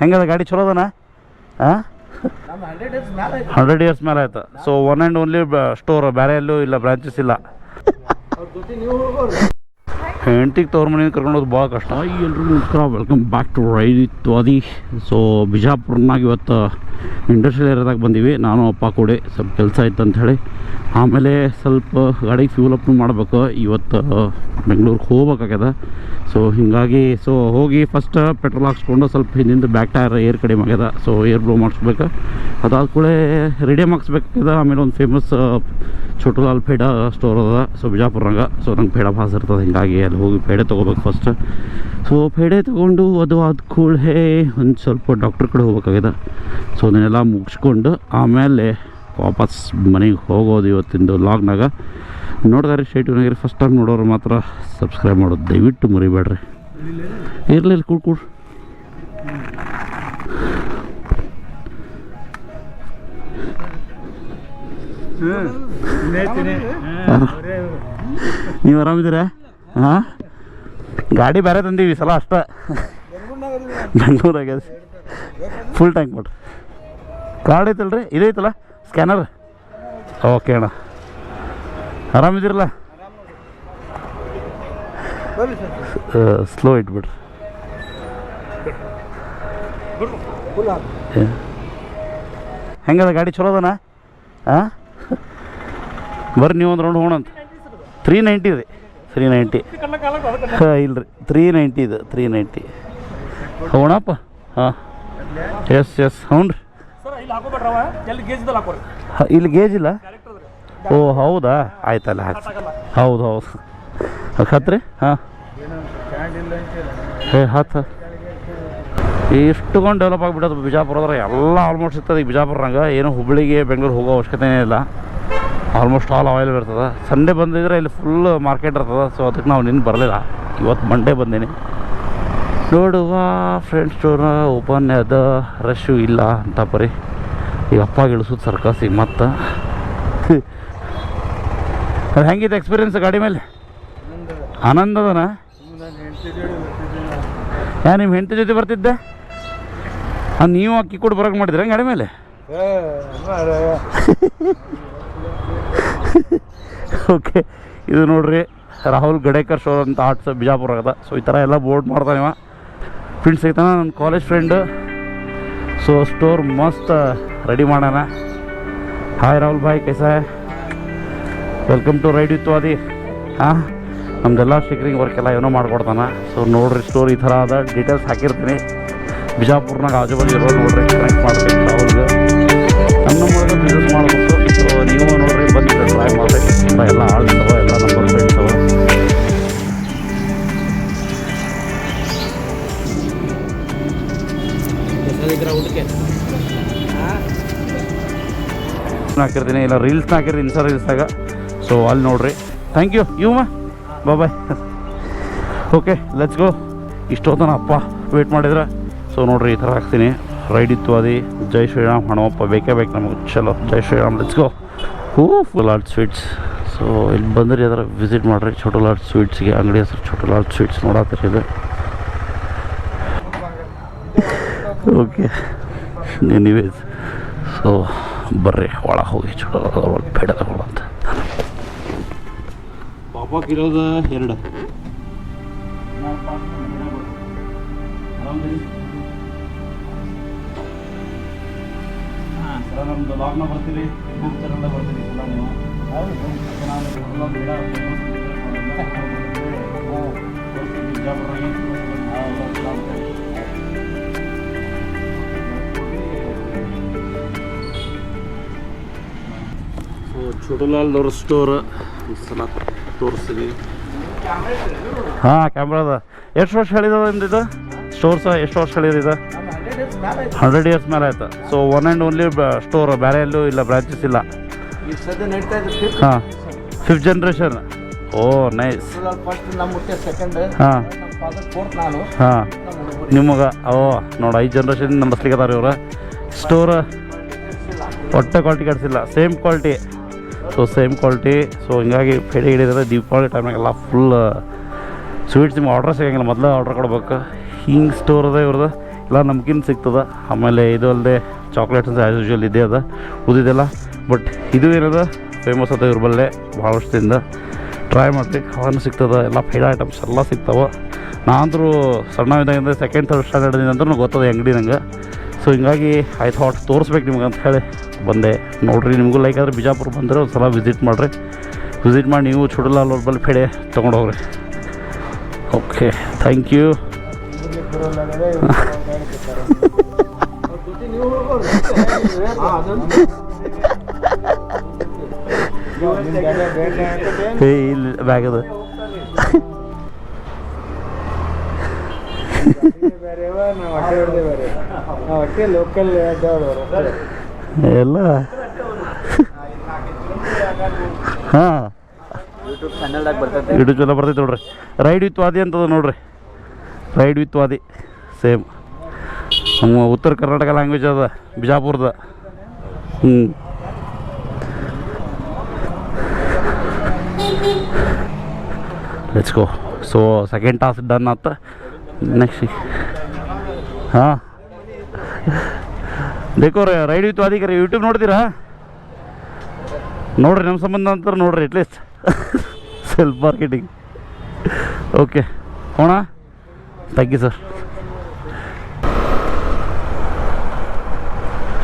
ಹೆಂಗದ ಗಾಡಿ ಚಲೋ ಅದನ? ಹಂಡ್ರೆಡ್ ಇಯರ್ಸ್ ಮೇಲೆ ಆಯ್ತು. So one and only store ಬೇರೆ ಎಲ್ಲೂ ಇಲ್ಲ ಬ್ರಾಂಚಸ್ ಇಲ್ಲ. ಹೆಂಡತಿಗೆ ತವ್ರ ಮನೆಯಿಂದ ಕರ್ಕೊಂಡು ಹೋದ್ ಭಾಳ ಕಷ್ಟ. ಎಲ್ರಿಗೂ ನಮಸ್ಕಾರ. ವೆಲ್ಕಮ್ ಬ್ಯಾಕ್ ಟು ರೈಡ್ ತ್ವಾದಿ ಸೊ ಬಿಜಾಪುರ್ನಾಗ ಇವತ್ತು ಇಂಡಸ್ಟ್ರಿಯಲ್ ಏರಿಯಾದಾಗ ಬಂದೀವಿ. ನಾನು, ಅಪ್ಪ ಕೂಡಿ. ಸ್ವಲ್ಪ ಕೆಲಸ ಇತ್ತು ಅಂಥೇಳಿ ಆಮೇಲೆ ಸ್ವಲ್ಪ ಗಾಡಿಗೆ ಫ್ಯೂಲ್ ಅಪ್ ಮಾಡಬೇಕು. ಇವತ್ತು ಬೆಂಗಳೂರಿಗೆ ಹೋಗ್ಬೇಕಾಗ್ಯದ. ಸೊ ಹೀಗಾಗಿ ಸೊ ಹೋಗಿ ಫಸ್ಟ್ ಪೆಟ್ರೋಲ್ ಹಾಕ್ಸ್ಕೊಂಡು ಸ್ವಲ್ಪ ಹಿಂದಿಂದ ಬ್ಯಾಕ್ ಟೈರ್ ಏರ್ ಕಡಿಮೆ ಆಗ್ಯದ. ಸೊ ಏರ್ ಬ್ಲೋ ಮಾಡಿಸ್ಬೇಕು. ಅದಾದ ಕೂಡ ರೆಡಿಯಮ್ ಹಾಕ್ಸ್ಬೇಕಾಗ್ಯದ ಆಮೇಲೆ ಒಂದು ಫೇಮಸ್ ಛೋಟು ಲಾಲ್ ಪೇಡ ಸ್ಟೋರ್ ಅದ. ಸೊ ಬಿಜಾಪುರ್ನಾಗ. ಸೊ ನಂಗೆ ಪೇಡ ಭಾಸ್ ಇರ್ತದೆ ಹಿಂಗಾಗಿ ಅಲ್ಲಿ ಹೋಗಿ ಪೇಡೆ ತೊಗೋಬೇಕು ಫಸ್ಟ್ ಸೊ ಪೇಡೆ ತೊಗೊಂಡು ಅದು ಆದ ಕೂಡಲೇ ಒಂದು ಸ್ವಲ್ಪ ಡಾಕ್ಟ್ರ್ ಕಡೆ ಹೋಗ್ಬೇಕಾಗಿದೆ. ಸೊ ಅದನ್ನೆಲ್ಲ ಮುಗಿಸ್ಕೊಂಡು ಆಮೇಲೆ ವಾಪಸ್ ಮನೆಗೆ ಹೋಗೋದು ಇವತ್ತಿಂದು ಲಾಗ್ನಾಗ ನೋಡಿದಾರೆ ಶೇಟಿನಾಗಿರಿ ಫಸ್ಟ್ ಟೈಮ್ ನೋಡೋರು ಮಾತ್ರ ಸಬ್ಸ್ಕ್ರೈಬ್ ಮಾಡೋದು ದಯವಿಟ್ಟು ಮರಿಬೇಡ್ರಿ. ಇರಲಿಲ್ಲ ಕೂಡ್ ಕೂಡ್. ನೀವು ಆರಾಮಿದ್ದೀರಾ? ಹಾಂ? ಗಾಡಿ ಬೇರೆ ತಂದೀವಿ ಸಲ ಅಷ್ಟ. ಬೆಂಗಳೂರಾಗ ಫುಲ್ ಟ್ಯಾಂಕ್ ಮಾಡ್ರಿ ಕಾರ್ಡ್ ಐತಲ್ರಿ? ಇದೈತಲ್ಲ ಸ್ಕ್ಯಾನರ್ ಓಕೆ ಅಣ್ಣ. ಆರಾಮಿದ್ದೀರಲ್ಲ ಸ್ಲೋ ಇಟ್ಬಿಡ್ರಿ. ಹೆಂಗದ ಗಾಡಿ ಚಲೋ ಅದನ? ಹಾಂ ಬರ್ರಿ ನೀವು ಒಂದು ರೌಂಡ್ ಹೋಣಂತ ತ್ರೀ ನೈಂಟಿ ಇದೆ. ತ್ರೀ ನೈಂಟಿ ಹಾಂ ಇಲ್ಲ ರೀ ತ್ರೀ ನೈಂಟಿ ಇದು ತ್ರೀ ನೈಂಟಿ ಹೋಣಪ್ಪ ಹಾಂ. ಎಸ್ ಎಸ್ ಹ್ಞೂ ರೀ. ಇಲ್ಲಿ ಗೇಜ್ ಇಲ್ಲ ಓ ಹೌದಾ? ಆಯ್ತಲ್ಲ ಹಾಕಿ ಹೌದು ಹೌದು. ಹತ್ರಿ ಹಾಂ. ಏ ಹತ್ತು ಇಷ್ಟುಕೊಂಡು ಡೆವಲಪ್ ಆಗಿಬಿಟ್ಟದ ಬಿಜಾಪುರದ್ರೆ ಎಲ್ಲ ಆಲ್ಮೋಸ್ಟ್ ಸಿಗ್ತದೆ ಈ ಬಿಜಾಪುರ್ನಾಗ ಏನು ಹುಬ್ಬಳ್ಳಿಗೆ ಬೆಂಗಳೂರು ಹೋಗೋ ಅವಶ್ಯಕತೆನೇ ಇಲ್ಲ. ಆಲ್ಮೋಸ್ಟ್ ಆಲ್ ಅವೈಲೇಬಲ್ ಇರ್ತದೆ ಸಂಡೇ ಬಂದಿದ್ರೆ ಇಲ್ಲಿ ಫುಲ್ ಮಾರ್ಕೆಟ್ ಇರ್ತದೆ. ಸೊ ಅದಕ್ಕೆ ನಾವು ನಿನ್ನ ಬರಲಿಲ್ಲ. ಇವತ್ತು ಮಂಡೇ ಬಂದೀನಿ. ನೋಡುವ ಫ್ರೆಂಡ್ಸ್ ಸ್ಟೋರ್ ಓಪನ್ ಅದ ರಶ್ಶು ಇಲ್ಲ ಅಂತ ಪರಿ. ಈಗ ಅಪ್ಪ ಇಳಿಸೋದು ಸರ್ಕಸ್ ಮತ್ತೆ. ಅದು ಹೆಂಗಿದೆ ಎಕ್ಸ್ಪೀರಿಯನ್ಸ್ ಗಾಡಿ ಮೇಲೆ? ಆನಂದ ಆನಂದದನ? ಯಾ ನಿಮ್ಮ ಹೆಂಡತಿ ಜೊತೆ ಬರ್ತಿದ್ದೆ? ನೀವು ಅಕ್ಕಿ ಕೊಟ್ಟು ಬರೋಕೆ ಮಾಡಿದ್ರೆ ಗಾಡಿ ಮೇಲೆ? ಓಕೆ ಇದು ನೋಡ್ರಿ ರಾಹುಲ್ ಗಡೇಕರ್ ಶೋ ಅಂತ ಆರ್ಟ್ಸ್ ಬಿಜಾಪುರ ಅದ ಸೊ ಈ ಥರ ಎಲ್ಲ ಬೋರ್ಡ್ ಮಾಡ್ತಾನೆ ಇವ. ಫ್ರೆಂಡ್ಸ್ ಸಿಗ್ತಾನ ನನ್ನ ಕಾಲೇಜ್ ಫ್ರೆಂಡ್ ಸೊ ಸ್ಟೋರ್ ಮಸ್ತ್ ರೆಡಿ ಮಾಡೋಣ ಹಾಯ್ ರಾಹುಲ್ ಭಾಯ್, ಕೈಸಾ. ವೆಲ್ಕಮ್ ಟು ರೈಡ್ ಇತ್ತು ಅದಿ ಹಾಂ? ನಮ್ದೆಲ್ಲ ಸ್ಟಿಕ್ರಿಂಗ್ ವರ್ಕ್ ಎಲ್ಲ ಏನೋ ಮಾಡ್ಕೊಡ್ತಾನೆ. ಸೊ ನೋಡ್ರಿ ಸ್ಟೋರ್ ಈ ಥರ ಅದ ಡೀಟೇಲ್ಸ್ ಹಾಕಿರ್ತೀನಿ. ಬಿಜಾಪುರ್ನಾಗ ಆಜು ಬಾಜು ನೋಡ್ರಿ ಕನೆಕ್ಟ್ ಮಾಡ್ಬೇಕು ರಾಹುಲ್ಗೆ. ನಮ್ಮ ಬಿಸ್ನೆಸ್ ಮಾಡಬೇಕು ಎಲ್ಲ ಎಲ್ಲ ಹಾಕಿರ್ತೀನಿ, ಇಲ್ಲ ರೀಲ್ಸ್ ಹಾಕಿರಿ ಇನ್ಸ್ಟಾ ರೀಲ್ಸ್ನಾಗ ಸೊ ಅಲ್ಲಿ ನೋಡ್ರಿ. ಥ್ಯಾಂಕ್ ಯು ಯು ಮಾ ಬಾಯ್ ಓಕೆ ಲೆಟ್ಸ್ ಗೋ ಇಷ್ಟೊತ್ತನ ಅಪ್ಪ ವೇಟ್ ಮಾಡಿದ್ರೆ. ಸೊ ನೋಡ್ರಿ, ಈ ಥರ ಹಾಕ್ತೀನಿ. ರೈಡ್ ಇತ್ತು, ಅದೇ. ಜೈ ಶ್ರೀರಾಮ್ ಹಣಮಪ್ಪ ಬೇಕೇ ಬೇಕು ನಮಗೆ. ಚಲೋ. ಜೈ ಶ್ರೀರಾಮ್. ಲೆಟ್ಸ್ ಗೋ ಹೂ ಫುಲ್ ಆರ್ಟ್ ಸ್ವೀಟ್ಸ್ ಸೊ ಇಲ್ಲಿ ಬಂದ್ರಿ ಅದರ ವಿಸಿಟ್ ಮಾಡಿರಿ. ಛೋಟೋ ಲಾಡ್ ಸ್ವೀಟ್ಸ್ಗೆ ಅಂಗಡಿ ಹೆಸರು ಛೋಟೋ ಲಾಡ್ ಸ್ವೀಟ್ಸ್ ನೋಡತ್ತೀರಿ ಇದು. ಓಕೆ ಎನಿವೇಸ್ ಸೊ ಬರ್ರಿ. ಒಳ ಹೋಗಿ ಛೋಟೋ ಲಾಡ್ ಬೇಡ ತಗೊಳ್ಳಂತ ಪಾಪಕ್ಕಿರೋದು ಎರಡು. ಸರ್ ನಮ್ಮದು ಲಾಗ್ನ ಬರ್ತೀರಿ. ಯೂಟ್ಯೂಬ್ ಚಾನಲ್ದಾಗ ಬರ್ತೀರಿ. ನೀವು ಸೊ ದೊರ ಸ್ಟೋರ್. ಸಲ ತೋರಿಸ್ತೀನಿ ಹಾಂ ಕ್ಯಾಮ್ರಾದ ಎಷ್ಟು ವರ್ಷ ಹೇಳಿದ ನಿಮ್ದು ಇದು? ಸ್ಟೋರ್ಸ ಎಷ್ಟು ವರ್ಷ ಹೇಳಿದ ಇದು? ಹಂಡ್ರೆಡ್ ಇಯರ್ಸ್ ಮೇಲೆ ಆಯ್ತು. So one and only store ಬೇರೆ ಎಲ್ಲೂ ಇಲ್ಲ ಬ್ರಾಂಚಸ್ ಇಲ್ಲ. ಹಾಂ. Fifth generation oh nice first ನಮ್ಮ ಮುಖ್ಯ ಸೆಕೆಂಡ್ ಹಾಂ. ನಮ್ಮ ಫಾದರ್ ಫೋರ್ತ್ ನಾನು. ಹಾಂ. ನಮ್ಮ ನಿಮಗೆ ಓ ನೋಡಿ ಐದು ಜನ್ರೇಷನ್ ನಡೆಸ್ಲಿಕ್ಕದಾರ ಇವರು. ಸ್ಟೋರ್ ಒಟ್ಟೆ quality ಕಟ್ಸಿಲ್ಲ same quality so same quality so ಹಿಂಗಾಗಿ ಫೇಡಿ ಹಿಡಿದ್ರೆ ದೀಪಾವಳಿ ಟೈಮ್ನಾಗೆಲ್ಲ ಫುಲ್ ಸ್ವೀಟ್ಸ್ ನಿಮ್ಗೆ ಆರ್ಡ್ರ್ ಸಿಗೋಂಗಿಲ್ಲ. ಮೊದಲು ಆರ್ಡ್ರ್ ಕೊಡ್ಬೇಕು. ಹಿಂಗೆ ಸ್ಟೋರ್ ಅದ ಇವ್ರದ್ದು. ಇಲ್ಲ ನಮ್ಗಿನ್ ಸಿಗ್ತದೆ. ಆಮೇಲೆ ಇದು ಅಲ್ಲದೆ ಚಾಕ್ಲೇಟ್ಸ್ ಆ್ಯಸ್ ಯೂಶ್ವಲ್ ಇದೆ ಅದ. ಉದಿದೆಲ್ಲ ಬಟ್ ಇದು ಏನದ? ಫೇಮಸ್ ಅದ ಇವ್ರ ಬಲ್ಲೆ ಭಾಳ ವರ್ಷದಿಂದ ಟ್ರೈ ಮಾಡ್ಬೇಕು ಅವನು ಸಿಗ್ತದೆ ಎಲ್ಲ ಫೈಡ್ ಐಟಮ್ಸ್ ಎಲ್ಲ ಸಿಗ್ತಾವೆ. ನಾನಂತರೂ ಸಣ್ಣವಿದ್ದಾಗಿಂದ ಸೆಕೆಂಡ್ ಥರ್ಡ್ ಸ್ಟ್ಯಾಂಡರ್ಡ್ದಿಂದ ಅಂದ್ರೂ ಗೊತ್ತದ ಅಂಗಡಿ ನಂಗೆ. ಸೊ ಹಿಂಗಾಗಿ ಐ ಥಾಟ್ ತೋರಿಸ್ಬೇಕು ನಿಮ್ಗೆ ಅಂತ ಹೇಳಿ ಬಂದೆ. ನೋಡಿರಿ ನಿಮಗೂ ಲೈಕ್ ಆದ್ರೆ ಬಿಜಾಪುರ ಬಂದರೆ ಒಂದು ಸಲ ವಿಸಿಟ್ ಮಾಡಿರಿ. ವಿಸಿಟ್ ಮಾಡಿ ನೀವು ಚುಡಲ ಅವ್ರ ಬಲ್ಲಿ ಫೇಡೆ ತೊಗೊಂಡು ಹೋಗ್ರಿ. ಓಕೆ ಥ್ಯಾಂಕ್ ಯು ಏ ಇಲ್ಲಿ ಎಲ್ಲ. ಹಾಂ. ಯೂಟ್ಯೂಬ್ ಚಾನಲ್ದಾಗ ಬರ್ತೈತೆ ನೋಡ್ರಿ. ರೈಡ್ ವಿತ್ ವಾದಿ ಅಂತದ ನೋಡ್ರಿ. ರೈಡ್ ವಿತ್ ವಾದಿ. ಸೇಮ್ ಉತ್ತರ ಕರ್ನಾಟಕ ಲ್ಯಾಂಗ್ವೇಜ್ ಅದ, ಬಿಜಾಪುರದ. ಹ್ಞೂ let's go so second toss done ಆತ. ನೆಕ್ಸ್ಟ್ ಹಾಂ. ಬೇಕೋ ರೀ ರೈಡ್ ಅಧಿಕಾರಿ ಕರೆ ಯೂಟ್ಯೂಬ್ ನೋಡ್ತೀರಾ? ನೋಡ್ರಿ, ನಮ್ಮ ಸಂಬಂಧ ಅಂತಾರೆ ನೋಡ್ರಿ at least self marketing okay ಹೋಣ. Thank you sir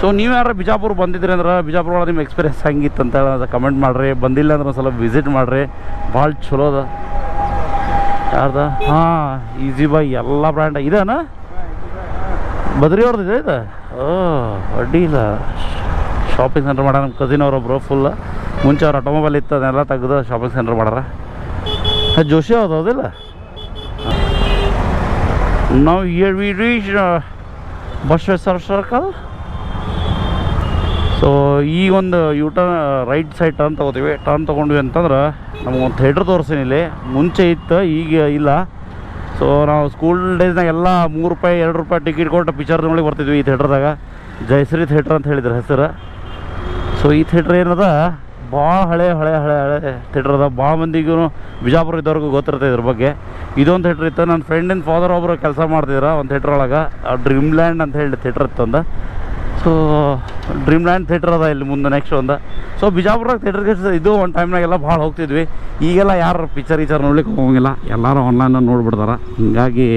so ನೀವು ಯಾರು ಬಿಜಾಪುರ ಬಂದಿದ್ರಿ ಅಂದ್ರೆ ಬಿಜಾಪುರ ಒಳಗೆ ನಿಮ್ಮ ಎಕ್ಸ್ಪೀರಿಯನ್ಸ್ ಹೆಂಗಿತ್ತು ಅಂತ ಕಮೆಂಟ್ ಮಾಡಿರಿ. ಬಂದಿಲ್ಲ ಅಂದ್ರೆ ಒಂದು ಸಲ ವಿಸಿಟ್ ಮಾಡಿರಿ. ಭಾಳ ಚಲೋ ಅದ. ಯಾರ್ದ? ಹಾಂ ಈಸಿ ಬೈ ಎಲ್ಲ ಬ್ರ್ಯಾಂಡ್ ಇದೇನಾ? ಬದ್ರಿ ಅವ್ರದ್ದು ಇದೆ? ಇದು ಓ, ಅಡ್ಡಿ ಇಲ್ಲ. ಶಾಪಿಂಗ್ ಸೆಂಟರ್ ಮಾಡ್ಯಾರ ನಮ್ಮ ಕಸಿನ್ ಅವರೊಬ್ರು ಫುಲ್ ಮುಂಚೆ ಅವ್ರ ಆಟೋಮೊಬೈಲ್ ಇತ್ತು, ಅದನ್ನೆಲ್ಲ ತೆಗೆದು ಶಾಪಿಂಗ್ ಸೆಂಟರ್ ಮಾಡ್ಯಾರ ಜೋಶಿ ಹೌದು ಹೌದಿಲ್ಲ? ನಾವು we reach Basaveshwara circle so ಈ ಒಂದು U turn right side turn ತೊಗೋತೀವಿ. ಟರ್ನ್ ತೊಗೊಂಡ್ವಿ ಅಂತಂದ್ರೆ ನಮಗೊಂದು ಥಿಯೇಟ್ರ್ ತೋರಿಸ್ತೀನಿ ಇಲ್ಲಿ. ಮುಂಚೆ ಇತ್ತು, ಈಗ ಇಲ್ಲ. ಸೊ ನಾವು ಸ್ಕೂಲ್ ಡೇಸ್ನಾಗ ಎಲ್ಲ ಮೂರು ರೂಪಾಯಿ, ಎರಡು ರೂಪಾಯಿ ಟಿಕೆಟ್ ಕೊಟ್ಟು ಪಿಕ್ಚರ್ ನೋಡಿ ಬರ್ತಿದ್ವಿ ಈ ಥೇಟ್ರದಾಗ ಜಯಶ್ರೀ ಥಿಯೇಟ್ರ್ ಅಂತ ಹೇಳಿದ್ರು ಹೆಸರು. ಸೊ ಈ ಥಿಯೇಟ್ರ್ ಏನದ? ಭಾಳ ಹಳೆ ಹಳೆ ಹಳೆ ಹಳೆ ಥಿಯೇಟ್ರ್ ಅದ. ಭಾಳ ಮಂದಿಗೂ ಬಿಜಾಪುರ ಇದ್ದವ್ರಿಗೂ ಗೊತ್ತಿರುತ್ತೆ ಇದ್ರ ಬಗ್ಗೆ. ಇದೊಂದು ಥಿಯೇಟ್ರ್ ಇತ್ತು. ನನ್ನ ಫ್ರೆಂಡಿನ ಫಾದರ್ ಒಬ್ಬರು ಕೆಲಸ ಮಾಡ್ತಿದ್ರು ಒಂದು ಥಿಯೇಟ್ರ್ ಒಳಗೆ. ಡ್ರೀಮ್ ಲ್ಯಾಂಡ್ ಅಂತ ಹೇಳಿ ಥಿಯೇಟ್ರ್ ಇತ್ತು ಒಂದು ಸೊ ಡ್ರೀಮ್ ಲ್ಯಾಂಡ್ ಥಿಯೇಟ್ರ್ ಅದ ಇಲ್ಲಿ ಮುಂದೆ ನೆಕ್ಸ್ಟ್ ಒಂದು. ಸೊ ಬಿಜಾಪುರದಾಗ ಥಿಯೇಟರ್ ಇದು ಒಂದು ಟೈಮ್ನಾಗೆಲ್ಲ ಭಾಳ ಹೋಗ್ತಿದ್ವಿ. ಈಗೆಲ್ಲ ಯಾರು ಪಿಕ್ಚರ್ ಈಚರ್ ನೋಡ್ಲಿಕ್ಕೆ ಹೋಗಂಗಿಲ್ಲ. ಎಲ್ಲರೂ ಆನ್ಲೈನ್ ನೋಡ್ಬಿಡ್ತಾರೆ. ಹಿಂಗಾಗಿ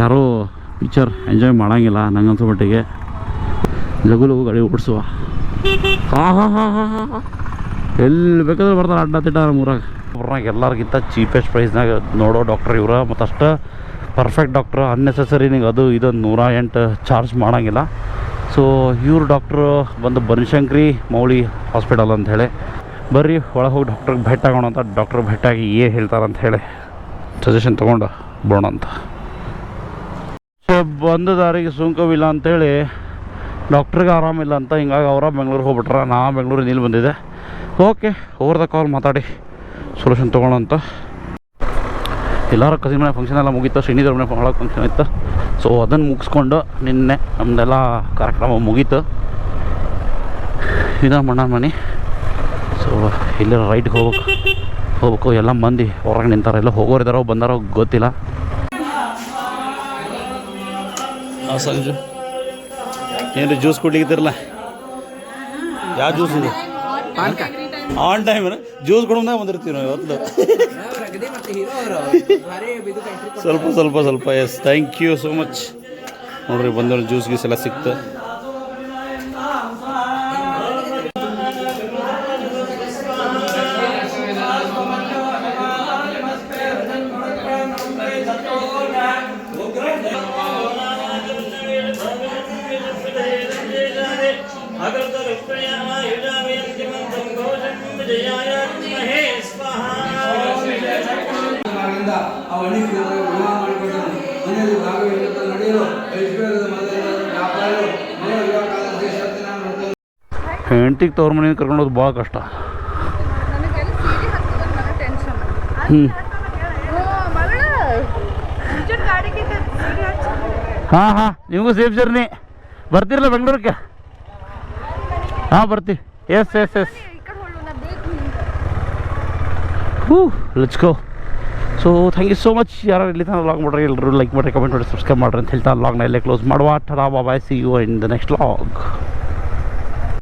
ಯಾರೂ ಪಿಕ್ಚರ್ ಎಂಜಾಯ್ ಮಾಡೋಂಗಿಲ್ಲ ಅನ್ಸೋ ಮಟ್ಟಿಗೆ. ಲಘು ಗಾಡಿ ಓಡಿಸುವ. ಹಾ ಹಾ, ಹಾಂ ಹಾಂ ಹಾಂ ಎಲ್ಲಿ ಬೇಕಾದ್ರೆ ಬರ್ತಾರೆ ಅಡ್ಡ ತಿಡ್ಡ ನಮ್ಮ ಊರಾಗ. ಊರಾಗ ಎಲ್ಲರಿಗಿಂತ ಚೀಪೆಸ್ಟ್ ಪ್ರೈಸ್ನಾಗ ನೋಡೋ ಡಾಕ್ಟ್ರ್ ಇವ್ರ ಮತ್ತು ಅಷ್ಟು ಪರ್ಫೆಕ್ಟ್ ಡಾಕ್ಟ್ರ್ ಅನ್ನೆಸೆಸರಿ ನಿಂಗೆ ಅದು ಇದೊಂದು ನೂರ ಎಂಟು ಚಾರ್ಜ್ ಮಾಡೋಂಗಿಲ್ಲ. ಸೊ ಇವ್ರ ಡಾಕ್ಟ್ರು ಬಂದು ಬನಶಂಕರಿ ಮೌಳಿ ಹಾಸ್ಪಿಟಲ್ ಅಂತ ಹೇಳಿ, ಬರ್ರಿ ಒಳಗೆ ಹೋಗಿ ಡಾಕ್ಟ್ರಿಗೆ ಭೇಟಿ ಆಗೋಣ ಅಂತ ಡಾಕ್ಟ್ರ್ ಭೇಟಿಯಾಗಿ ಏನು ಹೇಳ್ತಾರಂತ ಹೇಳಿ ಸಜೆಷನ್ ತೊಗೊಂಡು ಬಿಡೋಣ ಅಂತ. ಸೊ ಬಂದ ದಾರಿಗೆ ಸುಂಕವಿಲ್ಲ ಅಂಥೇಳಿ ಡಾಕ್ಟ್ರಿಗೆ ಆರಾಮಿಲ್ಲ ಅಂತ ಹಿಂಗಾಗಿ ಅವರ ಬೆಂಗ್ಳೂರಿಗೆ ಹೋಗ್ಬಿಟ್ರ, ನಾ ಬೆಂಗ್ಳೂರಿಗೆ ಇಲ್ಲಿ ಬಂದಿದ್ದೆ. ಓಕೆ ಓವರ್ ದ ಕಾಲ್ ಮಾತಾಡಿ ಸೊಲ್ಯೂಷನ್ ತೊಗೊಳ್ಳೋ ಅಂತ. ಎಲ್ಲರ ಕಸಿನ ಮನೆ ಫಂಕ್ಷನ್ ಎಲ್ಲ ಮುಗೀತು ಶ್ರೀನಿಧರ್ ಮನೆ ಭಾಳ ಫಂಕ್ಷನ್ ಇತ್ತು. ಸೊ ಅದನ್ನು ಮುಗಿಸ್ಕೊಂಡು ನಿನ್ನೆ ನಮ್ಮದೆಲ್ಲ ಕಾರ್ಯಕ್ರಮ ಮುಗೀತು. ಇದು ಮಣ್ಣ ಮನೆ ಸೊ ಇಲ್ಲಿ ರೈಟ್ಗೆ ಹೋಗ್ಬೇಕು ಹೋಗ್ಬೇಕು ಎಲ್ಲ ಮಂದಿ ಹೊರಗೆ ನಿಂತಾರೆ ಎಲ್ಲ ಹೋಗೋರು ಇದಾರೋ ಬಂದಾರೋ ಗೊತ್ತಿಲ್ಲ. ಸಂಜು ಏನು ಜ್ಯೂಸ್ ಕುಡ್ಲಿಕ್ಕಿದ್ರಲ್ಲ ಯಾವ ಜ್ಯೂಸ್ ಇದೆ? ಆನ್ ಟೈಮ್ ಜ್ಯೂಸ್ ಕೊಡೋದ ಬಂದಿರ್ತೀವಿ ನಾವು ಇವತ್ತು. ಸ್ವಲ್ಪ ಸ್ವಲ್ಪ ಸ್ವಲ್ಪ yes thank you so much ನೋಡ್ರಿ, ಬಂದವ್ರು ಜ್ಯೂಸ್ ಗೀಸ್ ಎಲ್ಲ ಸಿಕ್ತು. ಅಣಿಗೆ ವಿವಾಹ ಮಾಡಿಕೊಟ್ಟನು ಮನೆಯಲ್ಲಿ ಭಾಗವಹಿಸುತ್ತ ನಡೆಯಲು ಐಶ್ವರ್ಯದ ಹೆಂಡ್ತಿಗೆ ತವ್ರ ಮನೆಯಿಂದ ಕರ್ಕೊಂಡೋದು ಭಾಳ ಕಷ್ಟ. ಹ್ಞೂ ಹಾಂ ಹಾಂ ನಿಮಗೂ ಸೇಫ್ ಜರ್ನಿ. ಬರ್ತೀರಲ್ಲ ಬೆಂಗಳೂರಿಗೆ? ಹಾಂ ಬರ್ತೀವಿ ಎಸ್ ಎಸ್ ಎಸ್ ಈ ಕಡೆ so thank you so much ಯಾರು ಇಲ್ಲಿ ತನಕ ಲಾಗ್ ಮಾಡ್ರಿ ಎಲ್ಲರೂ ಲೈಕ್ ಮಾಡಿರಿ ಕಮೆಂಟ್ ಮಾಡಿ ಸಬ್ಸ್ಕ್ರೈಬ್ ಮಾಡ್ರಿ ಅಂತ ಹೇಳ್ತಾ ಲಾಗ್ನ ಇಲ್ಲೇ ಕ್ಲೋಸ್ ಮಾಡುವ. ಟರಾ bye bye see you in the next vlog